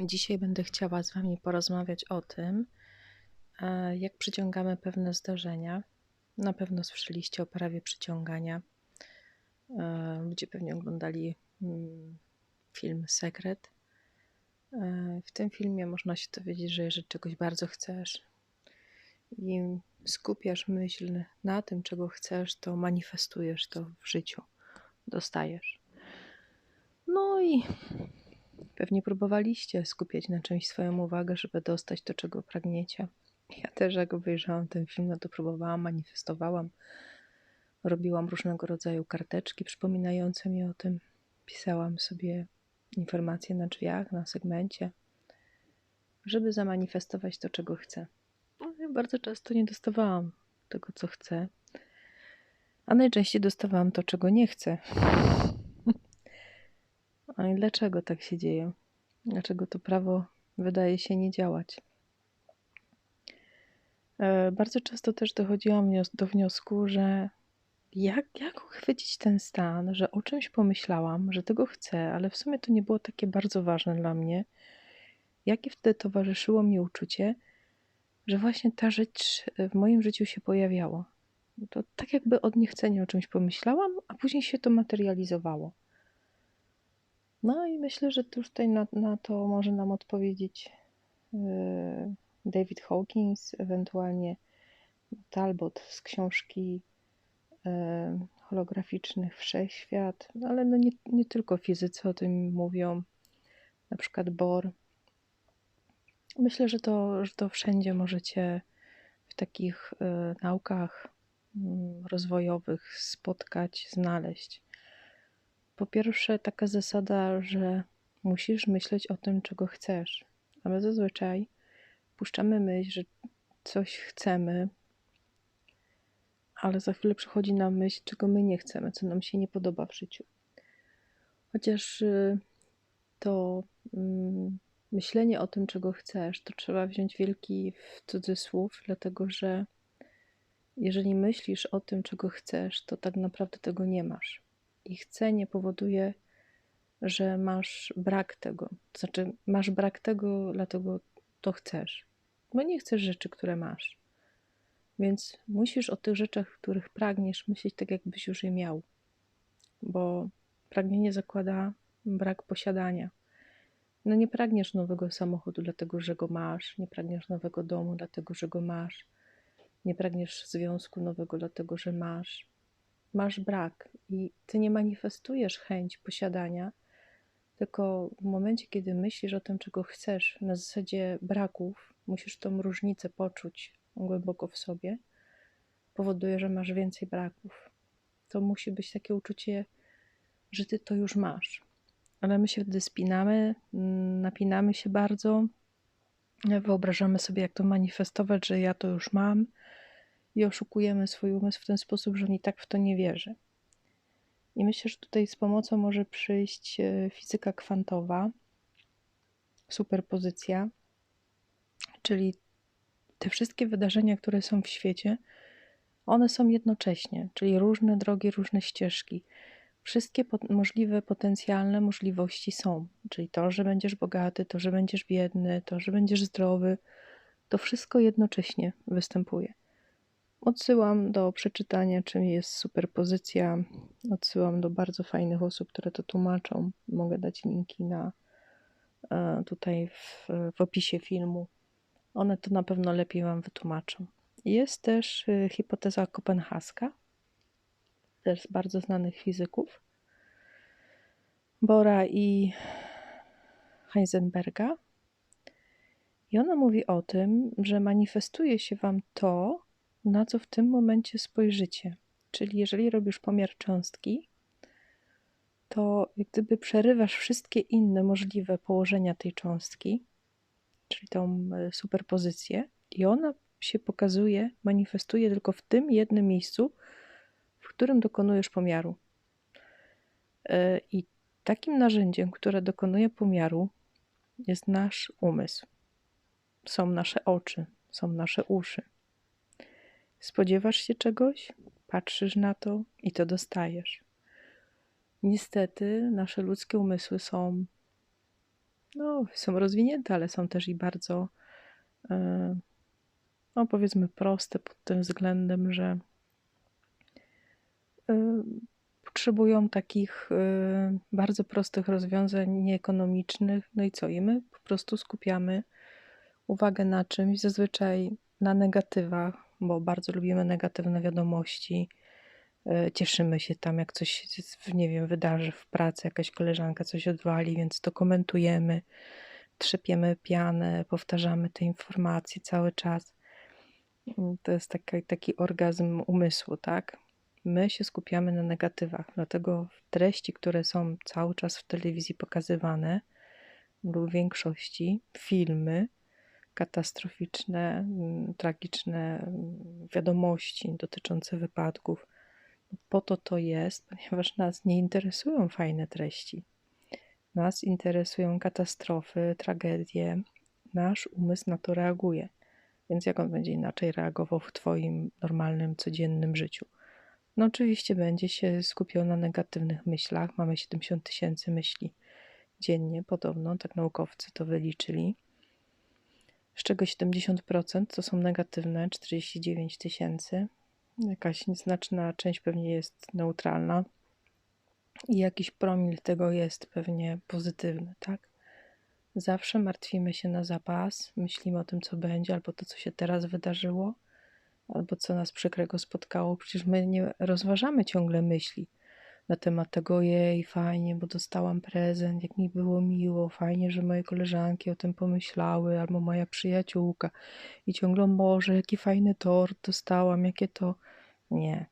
Dzisiaj będę chciała z Wami porozmawiać o tym, e, jak przyciągamy pewne zdarzenia. Na pewno słyszeliście o prawie przyciągania. E, ludzie pewnie oglądali mm, film Sekret. E, w tym filmie można się dowiedzieć, że jeżeli czegoś bardzo chcesz i skupiasz myśl na tym, czego chcesz, to manifestujesz to w życiu, dostajesz. No i Pewnie próbowaliście skupiać na czymś swoją uwagę, żeby dostać to, czego pragniecie. Ja też, jak obejrzałam ten film, no to próbowałam, manifestowałam. Robiłam różnego rodzaju karteczki przypominające mi o tym. Pisałam sobie informacje na drzwiach, na segmencie, żeby zamanifestować to, czego chcę. No, ja bardzo często nie dostawałam tego, co chcę, a najczęściej dostawałam to, czego nie chcę. A dlaczego tak się dzieje? Dlaczego to prawo wydaje się nie działać? E, bardzo często też dochodziłam do wniosku, że jak, jak uchwycić ten stan, że o czymś pomyślałam, że tego chcę, ale w sumie to nie było takie bardzo ważne dla mnie. Jakie wtedy towarzyszyło mi uczucie, że właśnie ta rzecz w moim życiu się pojawiała. To tak jakby od niechcenia o czymś pomyślałam, a później się to materializowało. No i myślę, że tutaj na, na to może nam odpowiedzieć yy, David Hawkins, ewentualnie Talbot z książki yy, holograficznych Wszechświat, no ale no nie, nie tylko fizycy o tym mówią, na przykład Bohr. Myślę, że to, że to wszędzie możecie w takich yy, naukach mm, rozwojowych spotkać, znaleźć. Po pierwsze, taka zasada, że musisz myśleć o tym, czego chcesz. A my zazwyczaj puszczamy myśl, że coś chcemy, ale za chwilę przychodzi nam myśl, czego my nie chcemy, co nam się nie podoba w życiu. Chociaż y, to mm, myślenie o tym, czego chcesz, to trzeba wziąć wielki w cudzysłów, dlatego że jeżeli myślisz o tym, czego chcesz, to tak naprawdę tego nie masz i chcenie powoduje, że masz brak tego. To znaczy, masz brak tego, dlatego to chcesz. Bo nie chcesz rzeczy, które masz. Więc musisz o tych rzeczach, których pragniesz, myśleć tak, jakbyś już je miał. Bo pragnienie zakłada brak posiadania. No nie pragniesz nowego samochodu, dlatego że go masz, nie pragniesz nowego domu, dlatego że go masz, nie pragniesz związku nowego, dlatego że masz masz brak i ty nie manifestujesz chęć posiadania, tylko w momencie, kiedy myślisz o tym, czego chcesz, na zasadzie braków, musisz tą różnicę poczuć głęboko w sobie, powoduje, że masz więcej braków. To musi być takie uczucie, że ty to już masz. Ale my się wtedy spinamy, napinamy się bardzo, wyobrażamy sobie, jak to manifestować, że ja to już mam, i oszukujemy swój umysł w ten sposób, że on i tak w to nie wierzy. I myślę, że tutaj z pomocą może przyjść e, fizyka kwantowa, superpozycja, czyli te wszystkie wydarzenia, które są w świecie, one są jednocześnie, czyli różne drogi, różne ścieżki. Wszystkie możliwe, potencjalne możliwości są, czyli to, że będziesz bogaty, to, że będziesz biedny, to, że będziesz zdrowy, to wszystko jednocześnie występuje. Odsyłam do przeczytania, czym jest superpozycja. Odsyłam do bardzo fajnych osób, które to tłumaczą. Mogę dać linki na e, tutaj w, w opisie filmu. One to na pewno lepiej Wam wytłumaczą. Jest też e, hipoteza kopenhaska, też z bardzo znanych fizyków, Bora i Heisenberga. I ona mówi o tym, że manifestuje się Wam to, na co w tym momencie spojrzycie. Czyli jeżeli robisz pomiar cząstki, to jak gdyby przerywasz wszystkie inne możliwe położenia tej cząstki, czyli tą e, superpozycję, i ona się pokazuje, manifestuje tylko w tym jednym miejscu, w którym dokonujesz pomiaru. E, I takim narzędziem, które dokonuje pomiaru, jest nasz umysł. Są nasze oczy, są nasze uszy. Spodziewasz się czegoś, patrzysz na to i to dostajesz. Niestety, nasze ludzkie umysły są no, są rozwinięte, ale są też i bardzo, e, no powiedzmy, proste pod tym względem, że e, potrzebują takich e, bardzo prostych rozwiązań nieekonomicznych. No i co? I my po prostu skupiamy uwagę na czymś, zazwyczaj na negatywach, bo bardzo lubimy negatywne wiadomości. Cieszymy się tam, jak coś, nie wiem, wydarzy w pracy, jakaś koleżanka coś odwali, więc to komentujemy trzepiemy pianę, powtarzamy te informacje cały czas. Mm, to jest taki, taki orgazm umysłu, tak? My się skupiamy na negatywach, dlatego treści, które są cały czas w telewizji pokazywane, lub w większości filmy katastroficzne, mm, tragiczne mm, wiadomości dotyczące wypadków. Po to to jest, ponieważ nas nie interesują fajne treści. Nas interesują katastrofy, tragedie. Nasz umysł na to reaguje. Więc jak on będzie inaczej reagował w Twoim normalnym, codziennym życiu? No, oczywiście będzie się skupiał na negatywnych myślach. Mamy 70 tysięcy myśli dziennie, podobno, tak naukowcy to wyliczyli. Z czego 70% to są negatywne, 49 tysięcy. Jakaś nieznaczna część pewnie jest neutralna i jakiś promil tego jest pewnie pozytywny, tak? Zawsze martwimy się na zapas, myślimy o tym, co będzie, albo to, co się teraz wydarzyło, albo co nas przykrego spotkało. Przecież my nie rozważamy ciągle myśli na temat tego, jej, fajnie, bo dostałam prezent, jak mi było miło, fajnie, że moje koleżanki o tym pomyślały, albo moja przyjaciółka i ciągle, może, jaki fajny tort dostałam, jakie to... Nie.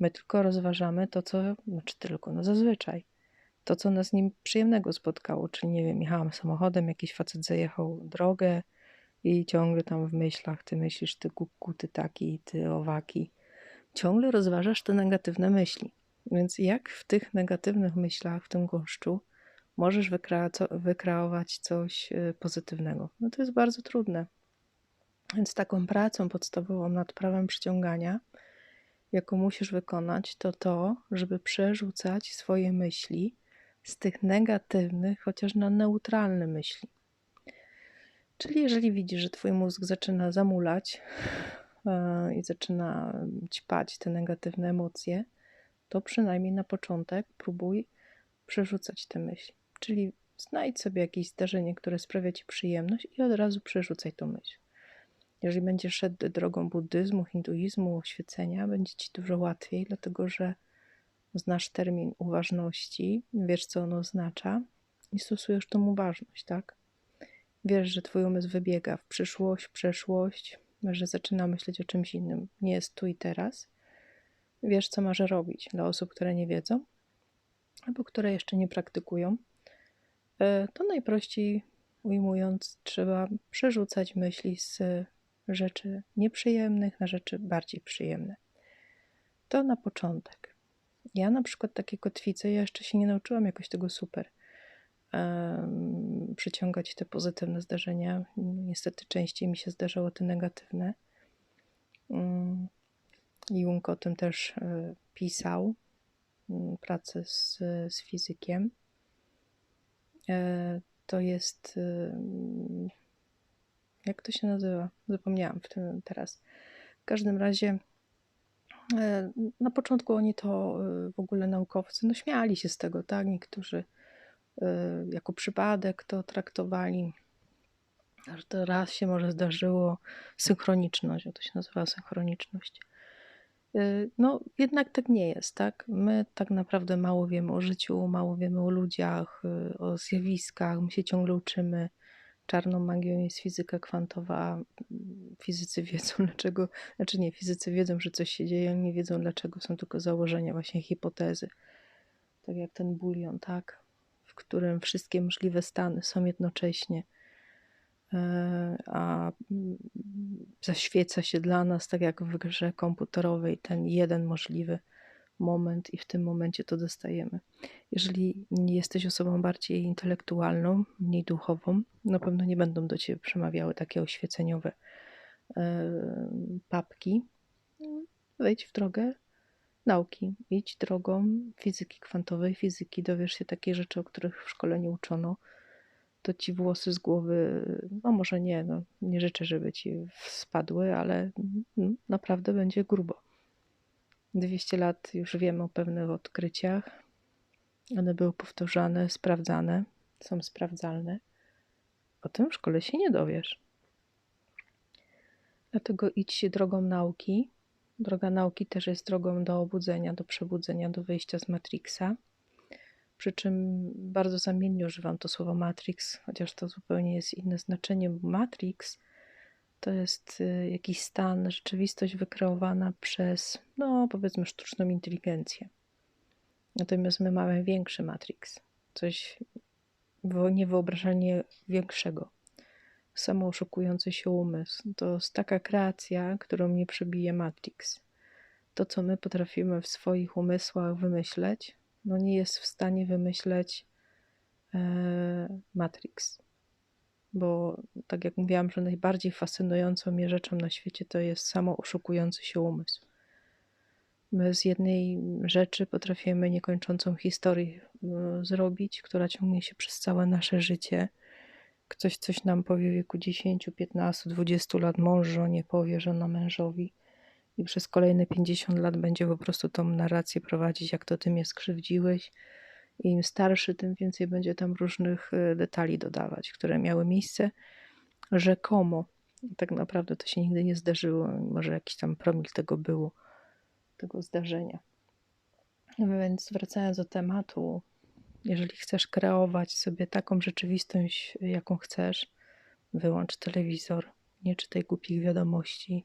My tylko rozważamy to, co, znaczy tylko, no zazwyczaj, to, co nas nim przyjemnego spotkało, czyli nie wiem, jechałam samochodem, jakiś facet zajechał drogę i ciągle tam w myślach, ty myślisz, ty kuku, ty taki, ty owaki. Ciągle rozważasz te negatywne myśli. Więc jak w tych negatywnych myślach, w tym goszczu, możesz wykreować coś y, pozytywnego? No to jest bardzo trudne. Więc taką pracą podstawową nad prawem przyciągania jaką musisz wykonać, to to, żeby przerzucać swoje myśli z tych negatywnych, chociaż na neutralne myśli. Czyli jeżeli widzisz, że twój mózg zaczyna zamulać yy, i zaczyna ćpać te negatywne emocje, to przynajmniej na początek próbuj przerzucać te myśli. Czyli znajdź sobie jakieś zdarzenie, które sprawia ci przyjemność i od razu przerzucaj tą myśl. Jeżeli będziesz szedł drogą buddyzmu, hinduizmu, oświecenia, będzie ci dużo łatwiej, dlatego że znasz termin uważności, wiesz co ono oznacza i stosujesz tą uważność, tak? Wiesz, że twój umysł wybiega w przyszłość, przeszłość, że zaczyna myśleć o czymś innym, nie jest tu i teraz. Wiesz, co masz robić. Dla osób, które nie wiedzą albo które jeszcze nie praktykują, e, to najprościej ujmując, trzeba przerzucać myśli z rzeczy nieprzyjemnych na rzeczy bardziej przyjemne. To na początek. Ja na przykład takie kotwice, ja jeszcze się nie nauczyłam jakoś tego super przyciągać te pozytywne zdarzenia. Niestety częściej mi się zdarzało te negatywne. Um, Jung o tym też y, pisał, pracę z, z fizykiem. E, to jest y, jak to się nazywa? Zapomniałam w tym teraz. W każdym razie e, na początku oni to e, w ogóle naukowcy no śmiali się z tego, tak? Niektórzy e, jako przypadek to traktowali. Że to raz się może zdarzyło synchroniczność, to się nazywa synchroniczność. No, jednak tak nie jest, tak? My tak naprawdę mało wiemy o życiu, mało wiemy o ludziach, o zjawiskach, my się ciągle uczymy czarną magią jest fizyka kwantowa. Fizycy wiedzą dlaczego, znaczy nie, fizycy wiedzą, że coś się dzieje, nie wiedzą dlaczego, są tylko założenia, właśnie hipotezy. Tak jak ten bulion, tak? W którym wszystkie możliwe stany są jednocześnie, a zaświeca się dla nas, tak jak w grze komputerowej, ten jeden możliwy moment i w tym momencie to dostajemy. Jeżeli nie jesteś osobą bardziej intelektualną, mniej duchową, na pewno nie będą do ciebie przemawiały takie oświeceniowe e, papki. Wejdź w drogę nauki, idź drogą fizyki kwantowej, fizyki, dowiesz się takich rzeczy, o których w szkole nie uczono. To ci włosy z głowy, no może nie, no, nie życzę, żeby ci spadły, ale mm, naprawdę będzie grubo. 200 lat już wiemy o pewnych odkryciach. One były powtarzane, sprawdzane, są sprawdzalne. O tym w szkole się nie dowiesz. Dlatego idź drogą nauki. Droga nauki też jest drogą do obudzenia, do przebudzenia, do wyjścia z Matrixa. Przy czym bardzo zamiennie używam to słowo Matrix, chociaż to zupełnie jest inne znaczenie, Matrix to jest y, jakiś stan, rzeczywistość wykreowana przez, no powiedzmy, sztuczną inteligencję. Natomiast my mamy większy Matrix, coś niewyobrażalnie większego. Samo oszukujący się umysł. To jest taka kreacja, którą nie przebije Matrix. To, co my potrafimy w swoich umysłach wymyśleć, no nie jest w stanie wymyśleć e, Matrix. Bo tak jak mówiłam, że najbardziej fascynującą mnie rzeczą na świecie to jest samo oszukujący się umysł. My z jednej rzeczy potrafimy niekończącą historię e, zrobić, która ciągnie się przez całe nasze życie. Ktoś coś nam powie w wieku 10, 15, 20 lat, mąż żonie powie, żona mężowi i przez kolejne 50 lat będzie po prostu tą narrację prowadzić, jak to ty mnie skrzywdziłeś. I im starszy, tym więcej będzie tam różnych e, detali dodawać, które miały miejsce rzekomo. Tak naprawdę to się nigdy nie zdarzyło, może jakiś tam promil tego było tego zdarzenia. Więc wracając do tematu, jeżeli chcesz kreować sobie taką rzeczywistość, jaką chcesz, wyłącz telewizor, nie czytaj głupich wiadomości,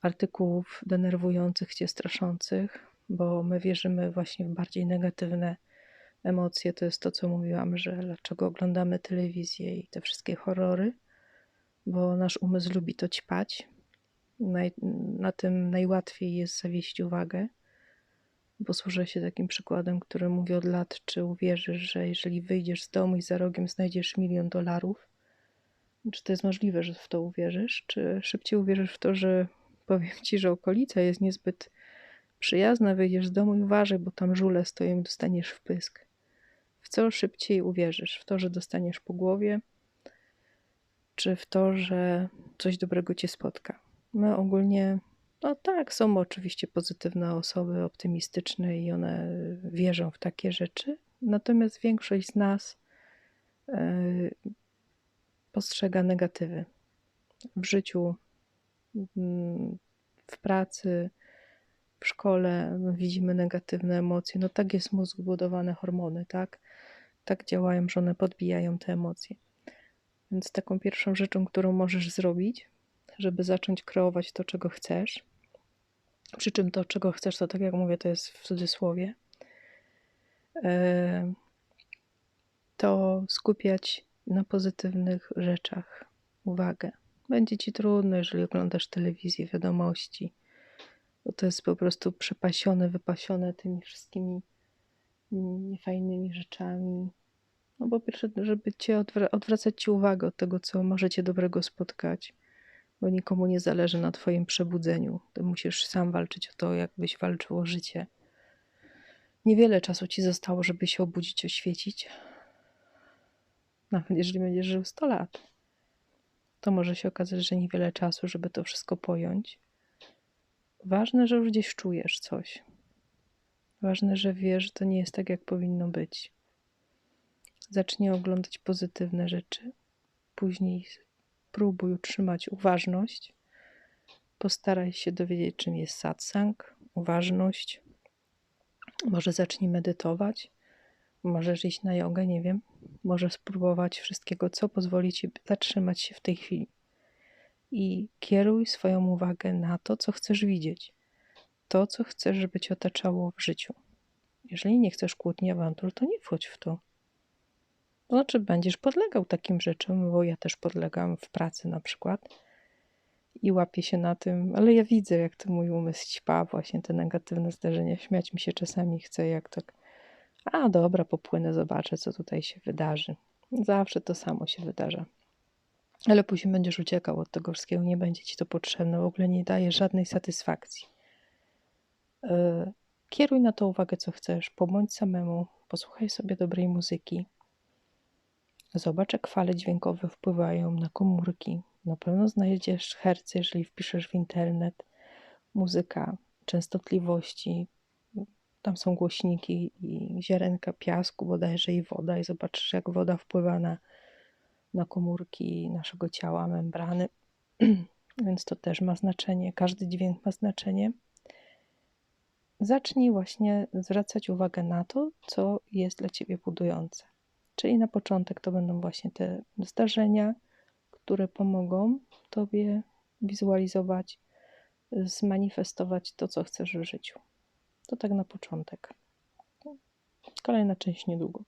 artykułów denerwujących cię, straszących, bo my wierzymy właśnie w bardziej negatywne emocje. To jest to, co mówiłam, że dlaczego oglądamy telewizję i te wszystkie horrory, bo nasz umysł lubi to ćpać, naj, na tym najłatwiej jest zawieść uwagę. Posłużę się takim przykładem, który mówię od lat, czy uwierzysz, że jeżeli wyjdziesz z domu i za rogiem znajdziesz milion dolarów, czy to jest możliwe, że w to uwierzysz, czy szybciej uwierzysz w to, że powiem ci, że okolica jest niezbyt przyjazna, wyjdziesz z domu i uważaj, bo tam żule stoją i dostaniesz wpysk. W co szybciej uwierzysz? W to, że dostaniesz po głowie, czy w to, że coś dobrego cię spotka? My ogólnie, no tak, są oczywiście pozytywne osoby, optymistyczne i one wierzą w takie rzeczy, natomiast większość z nas yy, postrzega negatywy w życiu, w pracy, w szkole widzimy negatywne emocje. No tak jest mózg budowany, hormony, tak? Tak działają, że one podbijają te emocje. Więc taką pierwszą rzeczą, którą możesz zrobić, żeby zacząć kreować to, czego chcesz. Przy czym to, czego chcesz, to tak jak mówię, to jest w cudzysłowie. E, to skupiać na pozytywnych rzeczach uwagę. Będzie ci trudno, jeżeli oglądasz telewizję, wiadomości, bo to jest po prostu przepasione, wypasione tymi wszystkimi niefajnymi rzeczami. No bo pierwsze, żeby cię odwracać ci uwagę od tego, co może cię dobrego spotkać bo nikomu nie zależy na Twoim przebudzeniu. Ty musisz sam walczyć o to, jakbyś walczył o życie. Niewiele czasu ci zostało, żeby się obudzić, oświecić. Nawet jeżeli będziesz żył 100 lat, to może się okazać, że niewiele czasu, żeby to wszystko pojąć. Ważne, że już gdzieś czujesz coś. Ważne, że wiesz, że to nie jest tak, jak powinno być. Zacznij oglądać pozytywne rzeczy, później Spróbuj utrzymać uważność. Postaraj się dowiedzieć, czym jest satsang, uważność. Może zacznij medytować, możesz iść na jogę, nie wiem. Możesz spróbować wszystkiego, co pozwoli ci zatrzymać się w tej chwili. I kieruj swoją uwagę na to, co chcesz widzieć. To, co chcesz, żeby cię otaczało w życiu. Jeżeli nie chcesz kłótni awantur, to nie wchodź w to. Znaczy, będziesz podlegał takim rzeczom, bo ja też podlegam w pracy na przykład i łapię się na tym, ale ja widzę, jak to mój umysł ćpa, właśnie te negatywne zdarzenia. Śmiać mi się czasami chce, jak tak, a dobra, popłynę, zobaczę, co tutaj się wydarzy. Zawsze to samo się wydarza. Ale później będziesz uciekał od tego wszystkiego, nie będzie ci to potrzebne, w ogóle nie daje żadnej satysfakcji. Yy, kieruj na to uwagę, co chcesz, pobądź samemu, posłuchaj sobie dobrej muzyki, Zobacz, jak fale dźwiękowe wpływają na komórki. Na pewno znajdziesz herce, jeżeli wpiszesz w internet muzyka, częstotliwości. Tam są głośniki i ziarenka piasku bodajże i woda i zobaczysz, jak woda wpływa na, na komórki naszego ciała, membrany. Więc to też ma znaczenie. Każdy dźwięk ma znaczenie. Zacznij właśnie zwracać uwagę na to, co jest dla ciebie budujące. Czyli na początek to będą właśnie te zdarzenia, które pomogą tobie wizualizować, zmanifestować to, co chcesz w życiu. To tak na początek. Kolejna część niedługo.